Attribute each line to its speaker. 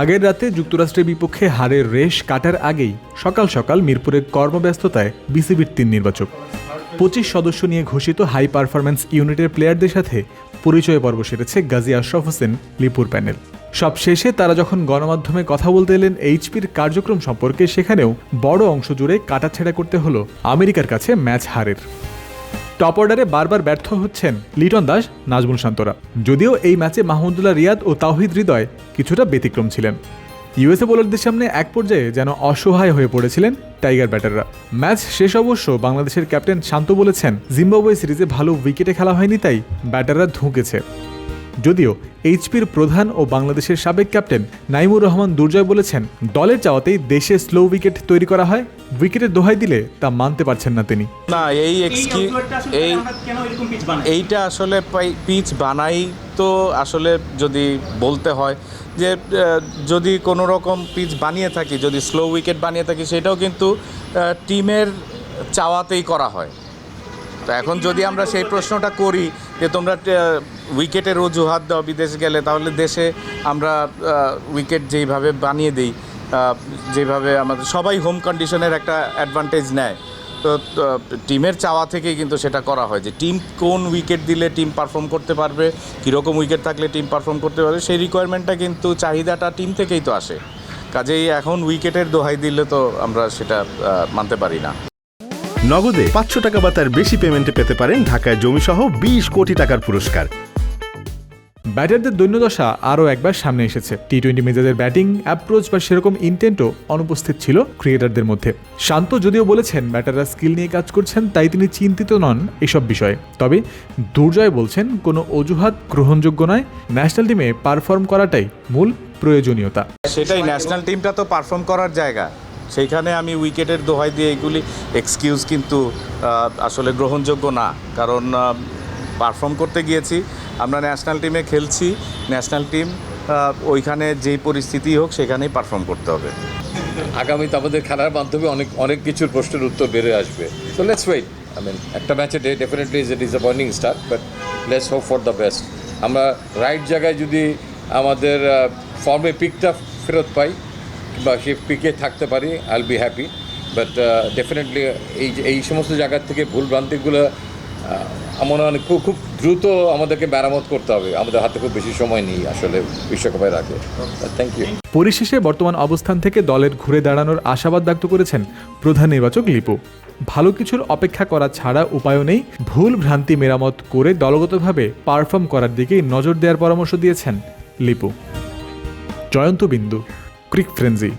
Speaker 1: আগের রাতে যুক্তরাষ্ট্রের বিপক্ষে হারের রেশ কাটার আগেই সকাল সকাল মিরপুরের কর্মব্যস্ততায় বিসিবির তিন নির্বাচক। পঁচিশ সদস্য নিয়ে ঘোষিত হাই পারফরম্যান্স ইউনিটের প্লেয়ারদের সাথে পরিচয় পর্ব সেরেছে গাজী আশরাফ হোসেন লিপুর প্যানেল। সব শেষে তারা যখন গণমাধ্যমে কথা বলতে এলেন, এইচপির কার্যক্রম সম্পর্কে সেখানেও বড় অংশ জুড়ে কাটাছেড়া করতে হলো আমেরিকার কাছে ম্যাচ হারের। টপ অর্ডারে বারবার ব্যর্থ হচ্ছেন লিটন দাস, নাজমুল শান্তরা। যদিও এই ম্যাচে মাহমুদুল্লাহ রিয়াদ ও তাওহিদ হৃদয় কিছুটা ব্যতিক্রম ছিলেন। ইউএসএ বোলারদের সামনে এক পর্যায়ে যেন অসহায় হয়ে পড়েছিলেন টাইগার ব্যাটাররা। ম্যাচ শেষ অবশ্য বাংলাদেশের ক্যাপ্টেন শান্ত বলেছেন, জিম্বাবুয়ে সিরিজে ভালো উইকেটে খেলা হয়নি, তাই ব্যাটাররা ধুঁকেছে। যদিও এইচপির প্রধান ও বাংলাদেশের সাবেক ক্যাপ্টেন নাইমুর রহমান দুর্জয় বলেছেন, দলের চাওয়াতেই দেশে স্লো উইকেট তৈরি করা হয় উইকেটের দোহাই দিলে তা মানতে পারছেন না তিনি।
Speaker 2: না এই
Speaker 3: এই
Speaker 2: এইটা আসলে পিচ বানাই তো আসলে যদি বলতে হয় যে যদি কোনো রকম পিচ বানিয়ে থাকি যদি স্লো উইকেট বানিয়ে থাকি সেটাও কিন্তু টিমের চাওয়াতেই করা হয়। তো এখন যদি আমরা সেই প্রশ্নটা করি যে তোমরা উইকেটের অজুহাত দাও বিদেশ গেলে তাহলে দেশে আমরা উইকেট যেইভাবে বানিয়ে দিই যেভাবে আমাদের সবাই হোম কন্ডিশনের একটা অ্যাডভান্টেজ নেয়। তো টিমের চাওয়া থেকেই কিন্তু সেটা করা হয় যে টিম কোন উইকেট দিলে টিম পারফর্ম করতে পারবে, কীরকম উইকেট থাকলে টিম পারফর্ম করতে পারবে, সেই রিকোয়ারমেন্টটা কিন্তু চাহিদাটা টিম থেকেই তো আসে। কাজেই এখন উইকেটের দোহাই দিলে তো আমরা সেটা মানতে পারি না।
Speaker 4: নগদে পাঁচশো টাকা বা তার বেশি পেমেন্টে পেতে পারেন ঢাকায় জমিসহ বিশ কোটি টাকার পুরস্কার।
Speaker 1: ব্যাটারদের দৈন্যদশা আরও একবার সামনে এসেছে। টি টোয়েন্টি মেজাজের ব্যাটিং অ্যাপ্রোচ বা সেরকম ইন্টেন্টও অনুপস্থিত ছিল ক্রিকেটারদের মধ্যে। শান্ত যদিও বলেছেন, ব্যাটাররা স্কিল নিয়ে কাজ করছেন, তাই তিনি চিন্তিত নন এসব বিষয়ে। তবে দুর্জয় বলছেন, কোনো অজুহাত গ্রহণযোগ্য নয়। ন্যাশনাল টিমে পারফর্ম করাটাই মূল প্রয়োজনীয়তা।
Speaker 2: সেটাই ন্যাশনাল টিমটা তো পারফর্ম করার জায়গা। সেইখানে আমি উইকেটের দোহাই দিয়ে এগুলি এক্সকিউজ কিন্তু আসলে গ্রহণযোগ্য না। কারণ পারফর্ম করতে গিয়েছি। আমরা ন্যাশনাল টিমে খেলছি। ন্যাশনাল টিম ওইখানে যেই পরিস্থিতি হোক সেখানেই পারফর্ম করতে হবে।
Speaker 5: আগামীতে আমাদের খেলার মাধ্যমে অনেক অনেক কিছুর প্রশ্নের উত্তর বেড়ে আসবে। তো লেটস ওয়েট আই মিন একটা ম্যাচে definitely is a disappointing start but let's hope for the best আমরা রাইট জায়গায় যদি আমাদের ফর্মে পিকটা ফেরত পাই, বা সে পিকে থাকতে পারি I be happy but definitely এই এই সমস্ত জায়গার থেকে ভুল ভ্রান্তিগুলো মনে হয় খুব খুব দ্রুত আমাদেরকে মেরামত করতে হবে। আমাদের হাতে খুব বেশি সময় নেই আসলে বিশ্বকাপের আগে। থ্যাংক ইউ
Speaker 1: পরিশেষে বর্তমান অবস্থান থেকে দলের ঘুরে দাঁড়ানোর আশাবাদ ব্যক্ত করেছেন প্রধান নির্বাচক লিপু। ভালো কিছুর অপেক্ষা করা ছাড়া উপায়ও নেই ভুল ভ্রান্তি মেরামত করে দলগতভাবে পারফর্ম করার দিকেই নজর দেওয়ার পরামর্শ দিয়েছেন লিপু। জয়ন্ত বিন্দু ক্রিক ফ্রেন্সি